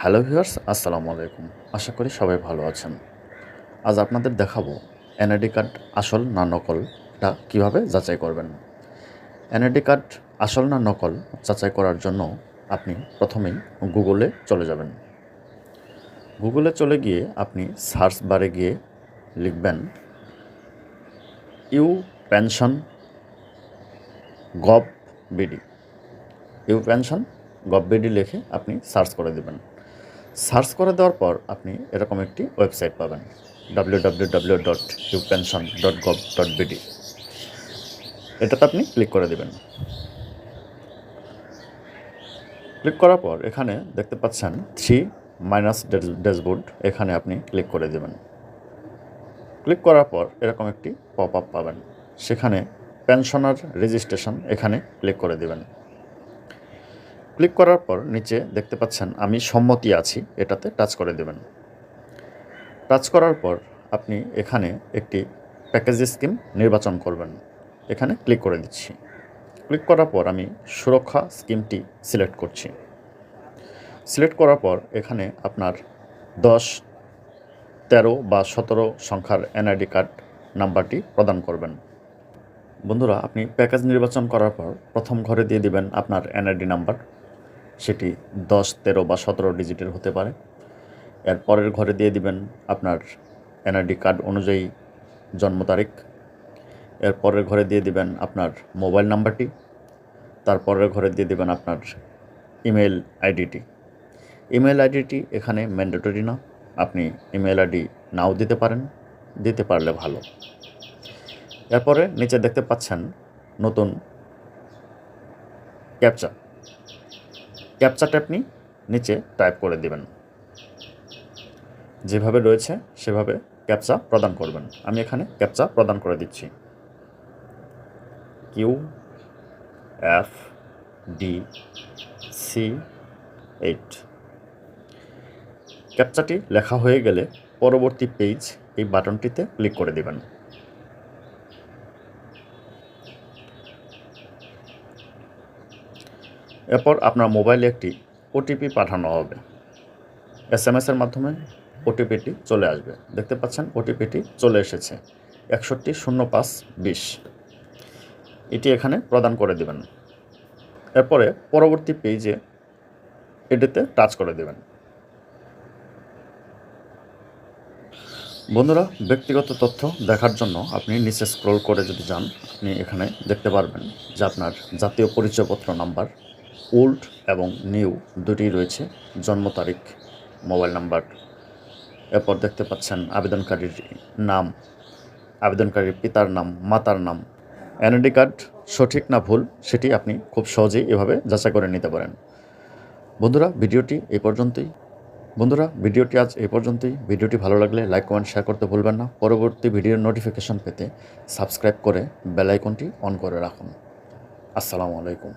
Hello viewers, আসসালামু আলাইকুম। আশা করি সবাই ভালো আছেন। আজ আপনাদের দেখাবো এনআইডি কার্ড আসল না নকলটা কীভাবে যাচাই করবেন। এনআইডি কার্ড আসল না নকল যাচাই করার জন্য আপনি প্রথমেই গুগলে চলে যাবেন। গুগলে চলে গিয়ে আপনি সার্চ বারে গিয়ে লিখবেন U pension gov BD. U pension gov BD লিখে আপনি সার্চ করে দেবেন। সার্চ করে দেওয়ার পর আপনি এরকম একটি ওয়েবসাইট পাবেন W dot U pension dot gov dot এটাতে আপনি ক্লিক করে দেবেন। ক্লিক করার পর এখানে দেখতে পাচ্ছেন থ্রি মাইনাস ড্যাশবোর্ড, এখানে আপনি ক্লিক করে দেবেন। ক্লিক করার পর এরকম একটি পপ আপ পাবেন। সেখানে পেনশনার রেজিস্ট্রেশন এখানে ক্লিক করে দেবেন। ক্লিক করার পর নিচে দেখতে পাচ্ছেন, আমি সম্মতি আছি, এটাতে টাচ করে দেবেন। টাচ করার পর আপনি এখানে একটি প্যাকেজ স্কিম নির্বাচন করবেন। এখানে ক্লিক করে দিচ্ছি। ক্লিক করার পর আমি সুরক্ষা স্কিমটি সিলেক্ট করছি। সিলেক্ট করার পর এখানে আপনার দশ, তেরো বা সতেরো সংখ্যার এনআইডি কার্ড নাম্বারটি প্রদান করবেন। বন্ধুরা, আপনি প্যাকেজ নির্বাচন করার পর প্রথম ঘরে দিয়ে দিবেন আপনার এনআইডি নাম্বার। সেটি দশ, তেরো বা সতেরো ডিজিটের হতে পারে। এর পরের ঘরে দিয়ে দিবেন আপনার এনআইডি কার্ড অনুযায়ী জন্ম তারিখ। এর পরের ঘরে দিয়ে দিবেন আপনার মোবাইল নাম্বারটি। তারপরের ঘরে দিয়ে দিবেন আপনার ইমেল আইডিটি। ইমেল আইডিটি এখানে ম্যান্ডেটরি না, আপনি ইমেল আইডি নাও দিতে পারেন, দিতে পারলে ভালো। এরপরে নিচে দেখতে পাচ্ছেন নতুন ক্যাপচা। ক্যাপচাটা আপনি নিচে টাইপ করে দিবেন। যেভাবে রয়েছে, সেভাবে ক্যাপচা প্রদান করবেন। আমি এখানে ক্যাপচা প্রদান করে দিচ্ছি। Q F D C eight ক্যাপচাটি লেখা হয়ে গেলে পরবর্তী পেজ এই বাটনটিতে ক্লিক করে দিবেন। এরপর আপনার মোবাইলে একটি ওটিপি পাঠানো হবে। এস এম এসের মাধ্যমে ওটিপিটি চলে আসবে। দেখতে পাচ্ছেন ওটিপিটি চলে এসেছে। একষট্টি শূন্য পাঁচ বিশ। এটি এখানে প্রদান করে দেবেন। এরপরে পরবর্তী পেজে এটিতে টাচ করে দেবেন। বন্ধুরা, ব্যক্তিগত তথ্য দেখার জন্য আপনি নিচে স্ক্রল করে যদি যান, আপনি এখানে দেখতে পারবেন যে আপনার জাতীয় পরিচয়পত্র নাম্বার ওল্ড এবং নিউ দুটি রয়েছে। জন্ম তারিখ, মোবাইল নাম্বার। এরপর দেখতে পাচ্ছেন আবেদনকারীর নাম, আবেদনকারীর পিতার নাম, মাতার নাম। এনআইডি কার্ড সঠিক না ভুল সেটি আপনি খুব সহজেই এভাবে যাচাই করে নিতে পারেন। বন্ধুরা, ভিডিওটি এই পর্যন্তই। বন্ধুরা, ভিডিওটি আজ এই পর্যন্তই। ভিডিওটি ভালো লাগলে লাইক, কমেন্ট, শেয়ার করতে ভুলবেন না। পরবর্তী ভিডিওর নোটিফিকেশন পেতে সাবস্ক্রাইব করে বেল আইকনটি অন করে রাখুন। আসসালামু আলাইকুম।